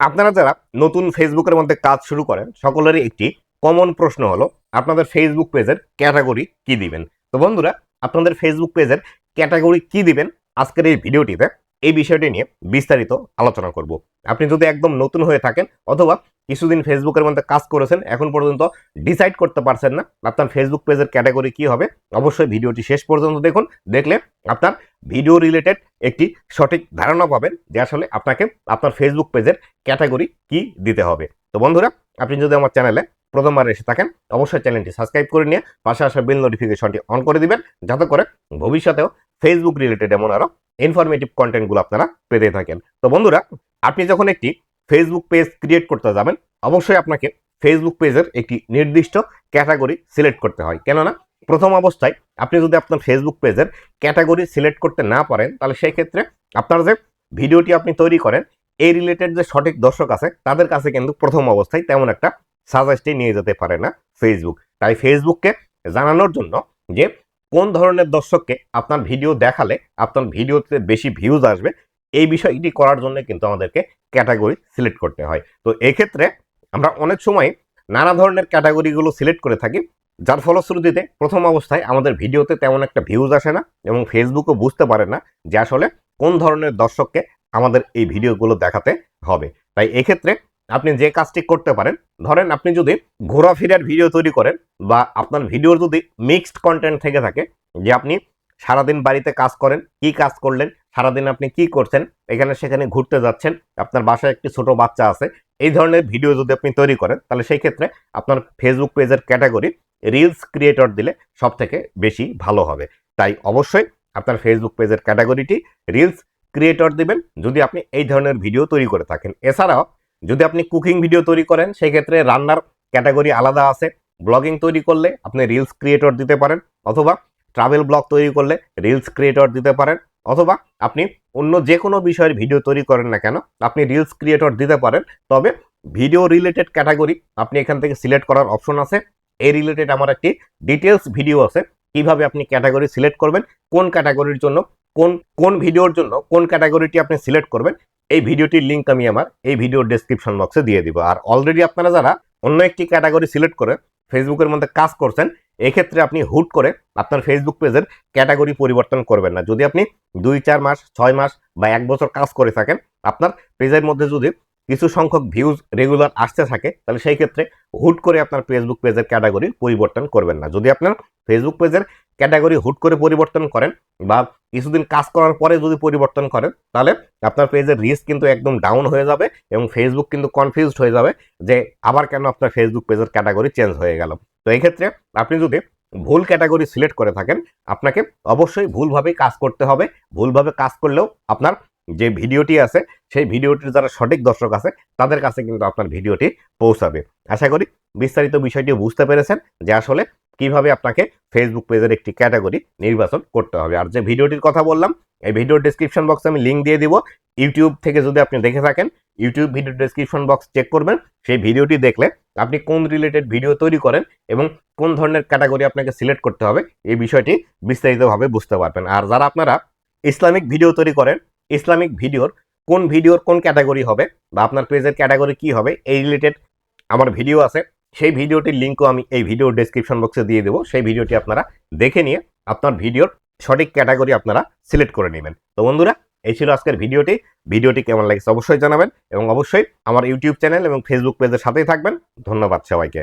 আপনারা যারা নতুন ফেসবুকের মধ্যে কাজ শুরু করেন, সকলেরই একটি কমন প্রশ্ন হলো, আপনাদের ফেসবুক পেজের ক্যাটাগরি কি দিবেন? তো বন্ধুরা, আপনাদের ফেসবুক পেজের ক্যাটাগরি কি দিবেন? আজকের এই ভিডিওটিতে এই বিষয়টি নিয়ে বিস্তারিত আলোচনা করব। আপনি যদি একদম নতুন হয়ে থাকেন অথবা কিছুদিন ফেসবুকের মধ্যে কাজ করেছেন, এখন পর্যন্ত ডিসাইড করতে পারছেন না আপনার ফেসবুক পেজের ক্যাটাগরি কি হবে। অবশ্যই ভিডিওটি শেষ পর্যন্ত দেখুন, দেখলে আপনার ভিডিও রিলেটেড একটি সঠিক ধারণা পাবেন যে আসলে আপনাকে আপনার ফেসবুক পেজের ক্যাটাগরি কি দিতে হবে। তো বন্ধুরা, আপনি যদি আমার চ্যানেলে প্রথমবার এসে থাকেন, অবশ্যই চ্যানেলটি সাবস্ক্রাইব করে নিয়ে পাশে আসা বেল নোটিফিকেশনটি অন করে দিবেন, যাতে করে ভবিষ্যতেও ফেসবুক রিলেটেড এমন আরও ইনফরমেটিভ কন্টেন্টগুলো আপনারা পেতে থাকেন। তো বন্ধুরা, আপনি যখন একটি ফেসবুক পেজ ক্রিয়েট করতে যাবেন, অবশ্যই আপনাকে ফেসবুক পেজের একটি নির্দিষ্ট ক্যাটাগরি সিলেক্ট করতে হয়। কেননা, প্রথম অবস্থায় আপনি যদি আপনার ফেসবুক পেজের ক্যাটাগরি সিলেক্ট করতে না পারেন, তাহলে সেই ক্ষেত্রে আপনার যে ভিডিওটি আপনি তৈরি করেন, এই রিলেটেড যে সঠিক দর্শক আছে, তাদের কাছে কিন্তু প্রথম অবস্থায় তেমন একটা সাজেস্টে নিয়ে যেতে পারে না ফেসবুক তাই ফেসবুককে জানানোর জন্য যে কোন ধরনের দর্শককে আপনার ভিডিও দেখালে আপনার ভিডিওতে বেশি ভিউজ আসবে এই বিষয়টি করার জন্য কিন্তু আমাদেরকে ক্যাটাগরি সিলেক্ট করতে হয়। তো এক্ষেত্রে আমরা অনেক সময় নানা ধরনের ক্যাটাগরিগুলো সিলেক্ট করে থাকি, যার ফলশ্রুতিতে প্রথম অবস্থায় আমাদের ভিডিওতে তেমন একটা ভিউজ আসে না এবং ফেসবুকও বুঝতে পারে না যে আসলে কোন ধরনের দর্শককে আমাদের এই ভিডিওগুলো দেখাতে হবে। তাই এক্ষেত্রে আপনি যে কাজটি করতে পারেন, ধরেন আপনি যদি ঘোরাফেরার ভিডিও তৈরি করেন বা আপনার ভিডিওর যদি মিক্সড কন্টেন্ট থেকে থাকে, যে আপনি সারাদিন বাড়িতে কাজ করেন, কি কাজ করলেন সারাদিন আপনি কি করছেন, এখানে সেখানে ঘুরতে যাচ্ছেন, আপনার বাসায় একটি ছোট বাচ্চা আছে, এই ধরনের ভিডিও যদি আপনি তৈরি করেন, তাহলে সেই ক্ষেত্রে আপনার ফেসবুক পেজের ক্যাটাগরি রিলস ক্রিয়েটর দিলে সব থেকে বেশি ভালো হবে। তাই অবশ্যই আপনার ফেসবুক পেজের ক্যাটাগরিটি রিলস ক্রিয়েটর দিবেন, যদি আপনি এই ধরনের ভিডিও তৈরি করে থাকেন। এছাড়াও যদি আপনি কুকিং ভিডিও তৈরি করেন, সেই ক্ষেত্রে রান্নার ক্যাটাগরি আলাদা আছে ব্লগিং তৈরি করলে আপনি রিলস ক্রিয়েটর দিতে পারেন, অথবা ট্রাভেল ব্লগ তৈরি করলে রিলস ক্রিয়েটর দিতে পারেন। অথবা আপনি অন্য যে কোনো বিষয়ের ভিডিও তৈরি করেন না কেন, আপনি রিলস ক্রিয়েটর দিতে পারেন, তবে ভিডিও রিলেটেড ক্যাটাগরি আপনি এখান থেকে সিলেক্ট করার অপশন আছে। এই রিলেটেড আমার একটি ডিটেলস ভিডিও আছে, কীভাবে আপনি ক্যাটাগরি সিলেক্ট করবেন, কোন ক্যাটাগরির জন্য, কোন কোন ভিডিওর জন্য, কোন ক্যাটাগরিটি আপনি সিলেক্ট করবেন, এই ভিডিওটির লিঙ্ক আমি আমার এই ভিডিওর ডেসক্রিপশন বক্সে দিয়ে দিব। আর অলরেডি আপনারা যারা অন্য একটি ক্যাটাগরি সিলেক্ট করে ফেসবুকের মধ্যে কাজ করছেন এক্ষেত্রে আপনি হুট করে আপনার ফেসবুক পেজের ক্যাটাগরি পরিবর্তন করবেন না। যদি আপনি দুই, চার মাস, ছয় মাস বা এক বছর কাজ করে থাকেন, আপনার পেজের মধ্যে যদি কিছু সংখ্যক ভিউজ রেগুলার আসতে থাকে, তাহলে সেই ক্ষেত্রে হুট করে আপনার ফেসবুক পেজের ক্যাটাগরি পরিবর্তন করবেন না। যদি আপনার ফেসবুক পেজের ক্যাটাগরি হুট করে পরিবর্তন করেন বা কিছুদিন কাজ করার পরে যদি পরিবর্তন করেন, তাহলে আপনার পেজের রিস্ক কিন্তু একদম ডাউন হয়ে যাবে এবং ফেসবুক কিন্তু কনফিউজড হয়ে যাবে যে আবার কেন আপনার ফেসবুক পেজের ক্যাটাগরি চেঞ্জ হয়ে গেল। তো এই ক্ষেত্রে আপনি যদি ভুল ক্যাটাগরি সিলেক্ট করে থাকেন, আপনাকে অবশ্যই ভুলভাবেই কাজ করতে হবে। ভুলভাবে কাজ করলেও আপনার যে ভিডিওটি আছে, সেই ভিডিওটির যারা সঠিক দর্শক আছে, তাদের কাছে কিন্তু আপনার ভিডিওটি পৌঁছাবে। আশা করি বিস্তারিত বিষয়টি বুঝতে পেরেছেন যে আসলে কীভাবে আপনাকে ফেসবুক পেজের একটি ক্যাটাগরি নির্বাচন করতে হবে। আর যে ভিডিওটির কথা বললাম, এই ভিডিওর ডিসক্রিপশন বক্সে আমি লিঙ্ক দিয়ে দিব। ইউটিউব থেকে যদি আপনি দেখে থাকেন YouTube video description box check করবেন, সেই ভিডিওটি দেখলে আপনি কোন রিলেটেড ভিডিও তৈরি করেন এবং কোন ধরনের ক্যাটাগরি আপনাকে সিলেক্ট করতে হবে, এই বিষয়টি বিস্তারিতভাবে বুঝতে পারবেন। আর যারা আপনারা ইসলামিক ভিডিও তৈরি করেন, ইসলামিক ভিডিওর কোন ভিডিওর কোন ক্যাটাগরি হবে বা আপনার পেজের ক্যাটাগরি কি হবে, এই রিলেটেড আমার ভিডিও আছে, সেই ভিডিওটির লিঙ্কও আমি এই ভিডিও ডেসক্রিপশন বক্সে দিয়ে দেবো। সেই ভিডিওটি আপনারা দেখে নিয়ে আপনার ভিডিওর সঠিক ক্যাটাগরি আপনারা সিলেক্ট করে নেবেন। তো বন্ধুরা এই ছিল আজকের ভিডিওটি। ভিডিওটি কেমন লাগছে অবশ্যই জানাবেন এবং অবশ্যই আমার ইউটিউব চ্যানেল এবং ফেসবুক পেজের সাথেই থাকবেন। ধন্যবাদ সবাইকে।